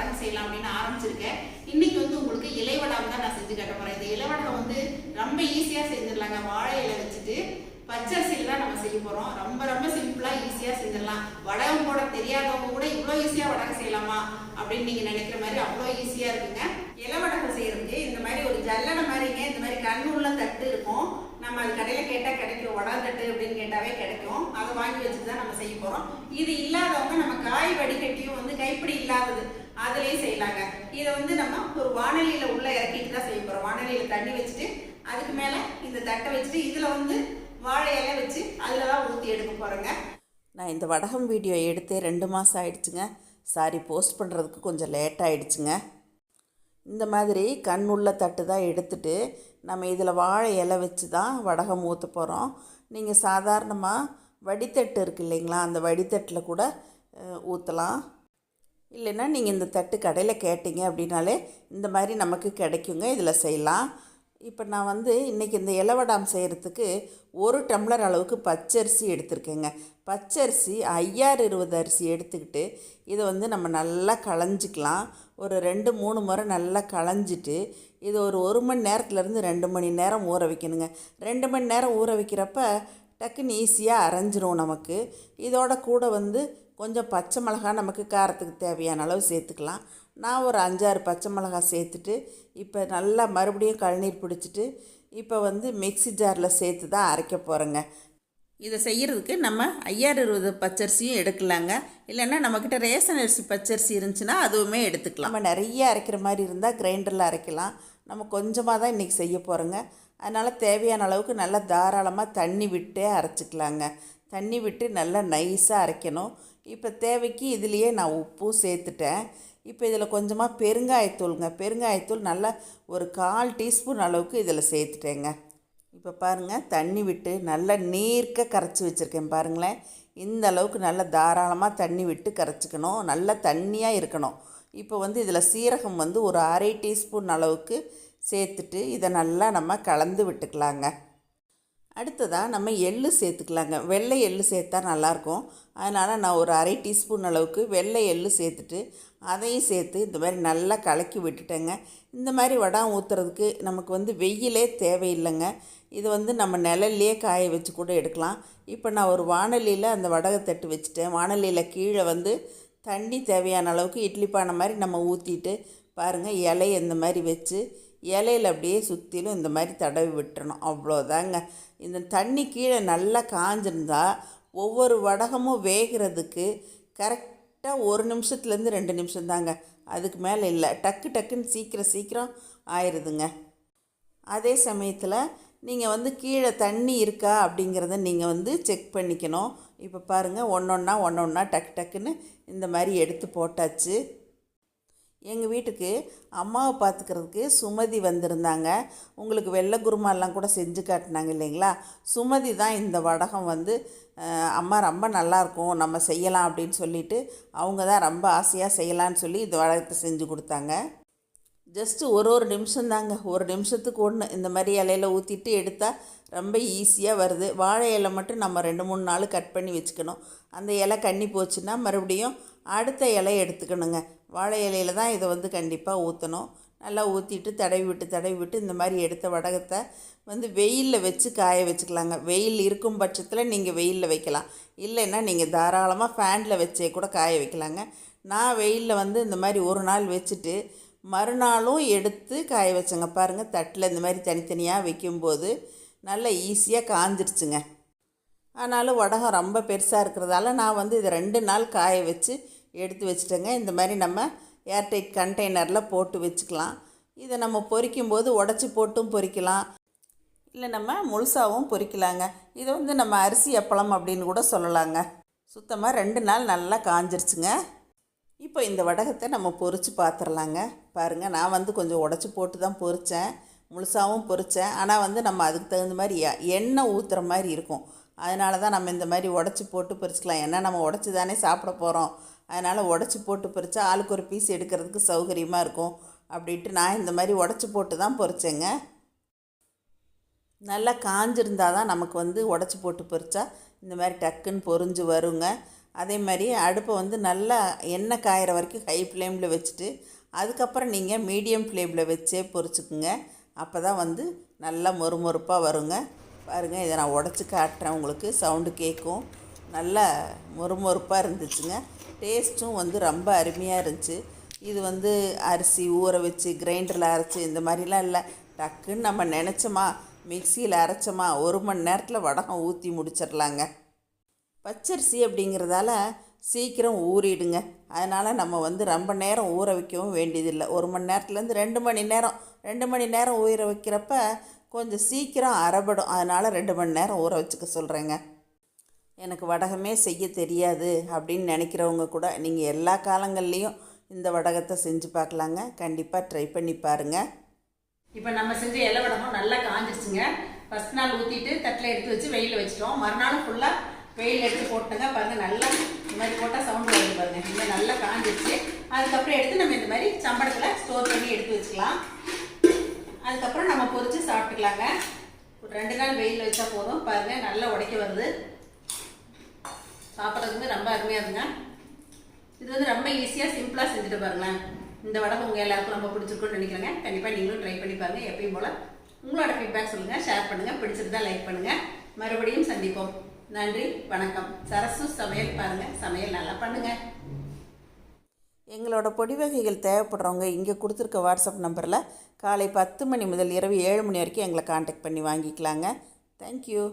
வடகம் செய்யலாம் அப்படின்னு ஆரம்பிச்சிருக்கேன். இன்னைக்கு வந்து உங்களுக்கு இலைவடாக தான் நான் செஞ்சு காட்ட போகிறேன் இந்த இலைவடகம் வந்து ரொம்ப ஈஸியாக செஞ்சிடலாங்க. வாழை இலை வச்சுட்டு பச்சரிசியில் தான் நம்ம செய்ய போகிறோம் ரொம்ப ரொம்ப சிம்பிளாக ஈஸியாக செஞ்சிடலாம். வடகம் போட தெரியாதவங்க கூட இவ்வளோ ஈஸியாக வடகம் செய்யலாமா அப்படின்னு நீங்கள் நினைக்கிற மாதிரி அவ்வளோ ஈஸியாக இருக்குங்க. இலைவடகம் செய்யறதுக்கு இந்த மாதிரி ஒரு ஜல்லனை மாதிரிங்க இந்த மாதிரி கண்ணுள்ள தட்டு இருக்கும். நம்ம அது கடையில் கேட்டால் கிடைக்கும். உடல் தட்டு அப்படின்னு கேட்டாவே கிடைக்கும். அதை வாங்கி வச்சுட்டு தான் நம்ம செய்ய போகிறோம் இது இல்லாதவங்க நம்ம காய் வடிகட்டியும் வந்து கைப்பிடி இல்லாதது அதுலேயும் செய்யலாங்க. இதை வந்து நம்ம ஒரு வானலியில உள்ள இறக்கிட்டு தான் செய்ய போகிறோம் வானலியில தண்ணி வச்சுட்டு அதுக்கு மேலே இந்த தட்டை வச்சுட்டு இதில் வந்து வாழை இலை வச்சு அதில் தான் ஊற்றி எடுக்க போகிறோங்க நான் இந்த வடகம் வீடியோ எடுத்து ரெண்டு மாதம் ஆயிடுச்சுங்க. சாரி போஸ்ட் பண்ணுறதுக்கு கொஞ்சம் லேட் ஆயிடுச்சுங்க. இந்த மாதிரி கண்ணுள்ள தட்டு தான் எடுத்துட்டு நம்ம இதில் வாழை இலை வச்சு தான் வடகம் ஊற்ற போகிறோம் நீங்கள் சாதாரணமாக வடித்தட்டு இருக்கு இல்லைங்களா? அந்த வடித்தட்டில் கூட ஊற்றலாம் இல்லைன்னா நீங்கள் இந்த தட்டு கடையில் கேட்டீங்க அப்படின்னாலே இந்த மாதிரி நமக்கு கிடைக்குங்க இதில் செய்யலாம். இப்போ நான் வந்து இன்றைக்கி இந்த இலவடாம் செய்கிறதுக்கு ஒரு டம்ளர் அளவுக்கு பச்சரிசி எடுத்திருக்கேங்க. பச்சரிசி ஐயாறு இருபது அரிசி எடுத்துக்கிட்டு இதை வந்து நம்ம நல்லா களைஞ்சிக்கலாம். ஒரு ரெண்டு மூணு முறை நல்லா களைஞ்சிட்டு இது ஒரு ஒரு மணி நேரத்துலேருந்து ரெண்டு மணி நேரம் ஊற வைக்கணுங்க. ரெண்டு மணி நேரம் ஊற வைக்கிறப்ப டக்குன்னு ஈஸியாக அரைஞ்சிரும் நமக்கு. இதோட கூட வந்து கொஞ்சம் பச்சை மிளகா நமக்கு காரத்துக்கு தேவையான அளவு சேர்த்துக்கலாம். நான் ஒரு அஞ்சாறு பச்சை மிளகா சேர்த்துட்டு இப்போ நல்லா மறுபடியும் கழுநீர் பிடிச்சிட்டு இப்போ வந்து மிக்ஸி ஜாரில் சேர்த்து தான் அரைக்க போகிறேங்க இதை செய்கிறதுக்கு நம்ம ஐயாறு இருபது பச்சரிசியும் எடுக்கலாங்க. இல்லைன்னா நம்மக்கிட்ட ரேஷன் அரிசி பச்சரிசி இருந்துச்சுன்னா அதுவுமே எடுத்துக்கலாம். நம்ம நிறைய அரைக்கிற மாதிரி இருந்தால் கிரைண்டரில் அரைக்கலாம். நம்ம கொஞ்சமாக தான் இன்றைக்கி செய்ய போகிறோங்க அதனால் தேவையான அளவுக்கு நல்லா தாராளமாக தண்ணி விட்டே அரைச்சிக்கலாங்க. தண்ணி விட்டு நல்லா நைஸாக அரைக்கணும். இப்போ தேவைக்கு இதுலேயே நான் உப்பும் சேர்த்துட்டேன். இப்போ இதில் கொஞ்சமாக பெருங்காயத்தூளுங்க. பெருங்காயத்தூள் நல்லா ஒரு கால் டீஸ்பூன் அளவுக்கு இதில் சேர்த்துட்டேங்க. இப்போ பாருங்கள் தண்ணி விட்டு நல்லா நீர்க்க கரைச்சி வச்சுருக்கேன் பாருங்களேன். இந்த அளவுக்கு நல்லா தாராளமாக தண்ணி விட்டு கரைச்சிக்கணும். நல்லா தண்ணியாக இருக்கணும். இப்போ வந்து இதில் சீரகம் வந்து ஒரு அரை டீஸ்பூன் அளவுக்கு சேர்த்துட்டு இதை நல்லா நம்ம கலந்து விட்டுக்கலாங்க. அடுத்ததாக நம்ம எள்ளு சேர்த்துக்கலாங்க. வெள்ளை எள்ளு சேர்த்தா நல்லாயிருக்கும். அதனால் நான் ஒரு அரை டீஸ்பூன் அளவுக்கு வெள்ளை எள்ளு சேர்த்துட்டு அதையும் சேர்த்து இந்த மாதிரி நல்லா கலக்கி விட்டுட்டேங்க. இந்த மாதிரி வடம் ஊற்றுறதுக்கு நமக்கு வந்து வெயிலே தேவையில்லைங்க. இது வந்து நம்ம நிழல்லையே காய வச்சு கூட எடுக்கலாம். இப்போ நான் ஒரு வானலியில் அந்த வடகத்தட்டு வச்சுட்டேன். வானலியில் கீழே வந்து தண்ணி தேவையான அளவுக்கு இட்லி பானை மாதிரி நம்ம ஊற்றிட்டு பாருங்கள் இலையை இந்த மாதிரி வச்சு இலையில அப்படியே சுற்றிலும் இந்த மாதிரி தடவி விட்டுறணும். அவ்வளோதாங்க இந்த தண்ணி கீழே நல்லா காஞ்சிருந்தா ஒவ்வொரு வடகமும் வேகிறதுக்கு கரெக்டாக ஒரு நிமிஷத்துலேருந்து ரெண்டு நிமிஷம் தாங்க அதுக்கு மேலே இல்லை. டக்கு டக்குன்னு சீக்கிரம் சீக்கிரம் ஆயிடுதுங்க அதே சமயத்தில் நீங்கள் வந்து கீழே தண்ணி இருக்கா அப்படிங்கிறத நீங்கள் வந்து செக் பண்ணிக்கணும். இப்போ பாருங்கள் ஒன்று ஒன்றா ஒன்று ஒன்றா டக்கு டக்குன்னு இந்த மாதிரி எடுத்து போட்டாச்சு. எங்கள் வீட்டுக்கு அம்மாவை பார்த்துக்கிறதுக்கு சுமதி வந்திருந்தாங்க. உங்களுக்கு வெள்ளை குருமாலாம் கூட செஞ்சு காட்டினாங்க இல்லைங்களா? சுமதி தான் இந்த வடகம் வந்து அம்மா ரொம்ப நல்லாயிருக்கும் நம்ம செய்யலாம் அப்படின்னு சொல்லிட்டு அவங்க தான் ரொம்ப ஆசையாக செய்யலான்னு சொல்லி இந்த வடகத்தை செஞ்சு கொடுத்தாங்க. ஜஸ்ட்டு ஒரு ஒரு நிமிஷம் தாங்க. ஒரு நிமிஷத்துக்கு ஒன்று இந்த மாதிரி இலையில ஊற்றிட்டு எடுத்தால் ரொம்ப ஈஸியாக வருது. வாழை இலை மட்டும் நம்ம ரெண்டு மூணு நாள் கட் பண்ணி வச்சுக்கணும். அந்த இலை கண்ணி போச்சுன்னா மறுபடியும் அடுத்த இலையை எடுத்துக்கணுங்க. வாழை இலையில தான் இதை வந்து கண்டிப்பாக ஊற்றணும் நல்லா ஊற்றிட்டு தடவி விட்டு தடவி விட்டு இந்த மாதிரி எடுத்த வடகத்தை வந்து வெயிலில் வச்சு காய வச்சுக்கலாங்க. வெயில் இருக்கும் பட்சத்தில் நீங்கள் வெயிலில் வைக்கலாம். இல்லைன்னா நீங்கள் தாராளமாக ஃபேனில் வச்சே கூட காய வைக்கலாங்க. நான் வெயிலில் வந்து இந்த மாதிரி ஒரு நாள் வச்சுட்டு மறுநாளும் எடுத்து காய வச்சேங்க. பாருங்கள் தட்டில் இந்த மாதிரி தனித்தனியாக வைக்கும்போது நல்லா ஈஸியாக காஞ்சிருச்சுங்க. ஆனாலும் வடகம் ரொம்ப பெருசாக இருக்கிறதால நான் வந்து இதை ரெண்டு நாள் காய வச்சு எடுத்து வச்சுட்டேங்க. இந்த மாதிரி நம்ம ஏர்டைட் கண்டெய்னரில் போட்டு வச்சுக்கலாம். இதை நம்ம பொரிக்கும்போது உடச்சி போட்டும் பொரிக்கலாம் இல்லை நம்ம முழுசாகவும் பொரிக்கலாங்க இதை வந்து நம்ம அரிசி அப்பளம் அப்படின்னு கூட சொல்லலாங்க. சுத்தமாக ரெண்டு நாள் நல்லா காஞ்சிருச்சுங்க. இப்போ இந்த வடகத்தை நம்ம பொறிச்சு பார்த்துடலாங்க பாருங்கள் நான் வந்து கொஞ்சம் உடச்சி போட்டு தான் பொறித்தேன் முழுசாகவும் பொறித்தேன் ஆனால் வந்து நம்ம அதுக்கு தகுந்த மாதிரி எ- எண்ணெய் ஊற்றுற மாதிரி இருக்கும். அதனால தான் நம்ம இந்த மாதிரி உடச்சி போட்டு பொறிச்சிக்கலாம். ஏன்னா நம்ம உடச்சி தானே சாப்பிட போகிறோம் அதனால் உடச்சி போட்டு பொறிச்சா ஆளுக்கு ஒரு பீஸ் எடுக்கிறதுக்கு சௌகரியமாக இருக்கும். அப்படின்ட்டு நான் இந்த மாதிரி உடச்சி போட்டு தான் பொறிச்சேங்க. நல்லா காஞ்சிருந்தால் தான் நமக்கு வந்து உடச்சி போட்டு பொறிச்சா இந்த மாதிரி டக்குன்னு பொரிஞ்சு வருங்க. அதே மாதிரி அடுப்பை வந்து நல்லா எண்ணெய் காயிற வரைக்கும் ஹை ஃப்ளேமில் வச்சுட்டு அதுக்கப்புறம் நீங்கள் மீடியம் ஃப்ளேமில் வச்சே பொரிச்சுக்குங்க. அப்போ தான் வந்து நல்லா மொறுமொறுப்பாக வருங்க. பாருங்கள் இதை நான் உடச்சி காட்டுறேன். உங்களுக்கு சவுண்டு கேட்கும். நல்லா மொறுமொறுப்பாக இருந்துச்சுங்க. டேஸ்ட்டும் வந்து ரொம்ப அருமையாக இருந்துச்சு. இது வந்து அரிசி ஊற வச்சு கிரைண்டரில் அரைச்சி இந்த மாதிரிலாம் இல்லை. டக்குன்னு நம்ம நினச்சோமா மிக்சியில் அரைச்சோமா ஒரு மணி நேரத்தில் வடகம் ஊற்றி முடிச்சிடலாங்க. பச்சரிசி அப்படிங்கிறதால சீக்கிரம் ஊறிடுங்க. அதனால் நம்ம வந்து ரொம்ப நேரம் ஊற வைக்கவும் வேண்டியதில்லை. ஒரு மணி நேரத்துலேருந்து ரெண்டு மணி நேரம் ரெண்டு மணி நேரம் ஊற வைக்கிறப்ப கொஞ்சம் சீக்கிரம் அரைபடும் அதனால் ரெண்டு மணி நேரம் ஊற வச்சுக்க சொல்கிறேங்க எனக்கு வடகமே செய்ய தெரியாது அப்படின்னு நினைக்கிறவங்க கூட நீங்கள் எல்லா காலங்கள்லேயும் இந்த வடகத்தை செஞ்சு பார்க்கலாங்க. கண்டிப்பாக ட்ரை பண்ணி பாருங்கள் இப்போ நம்ம செஞ்ச இலை வடகம் நல்லா காஞ்சிருச்சுங்க. ஃபஸ்ட் நாள் ஊற்றிட்டு தட்டில் எடுத்து வச்சு வெயில் வச்சிட்டோம். மறுநாள் ஃபுல்லாக வெயில் எடுத்து போட்டுங்க பாருங்க நல்லா இந்த மாதிரி போட்டால் சவுண்ட் வருது பாருங்க. இந்த மாதிரி நல்லா காஞ்சிருச்சு. அதுக்கப்புறம் எடுத்து நம்ம இந்த மாதிரி சம்பளத்தில் ஸ்டோர் பண்ணி எடுத்து வச்சுக்கலாம். அதுக்கப்புறம் நம்ம பொறிச்சு சாப்பிட்டுக்கலாங்க. ஒரு ரெண்டு நாள் வெயிலில் வச்சா போதும். பாருங்க நல்லா உடைக்க வருது. சாப்பிட்றதுக்கு ரொம்ப அருமையாக இருக்குங்க. இது வந்து ரொம்ப ஈஸியாக சிம்பிளாக செஞ்சுட்டு பாருங்களேன். இந்த வடகம் உங்கள் எல்லாருக்கும் ரொம்ப பிடிச்சிருக்கும்னு நினைக்கிறேங்க. கண்டிப்பாக நீங்களும் ட்ரை பண்ணி பாருங்கள் எப்பயும் போல். உங்களோட ஃபீட்பேக் சொல்லுங்கள் ஷேர் பண்ணுங்கள் பிடிச்சிருந்தா லைக் பண்ணுங்கள் மறுபடியும் சந்திப்போம். நன்றி வணக்கம். சரசு சமையல் பாருங்கள் சமையல் நல்லா பண்ணுங்கள் எங்களோட பொடி வகைகள் தேவைப்படுறவங்க இங்கே கொடுத்துருக்க வாட்ஸ்அப் நம்பரில் காலை பத்து மணி முதல் இரவு ஏழு மணி வரைக்கும் எங்களை காண்டாக்ட் பண்ணி வாங்கிக்கலாங்க. தேங்க்யூ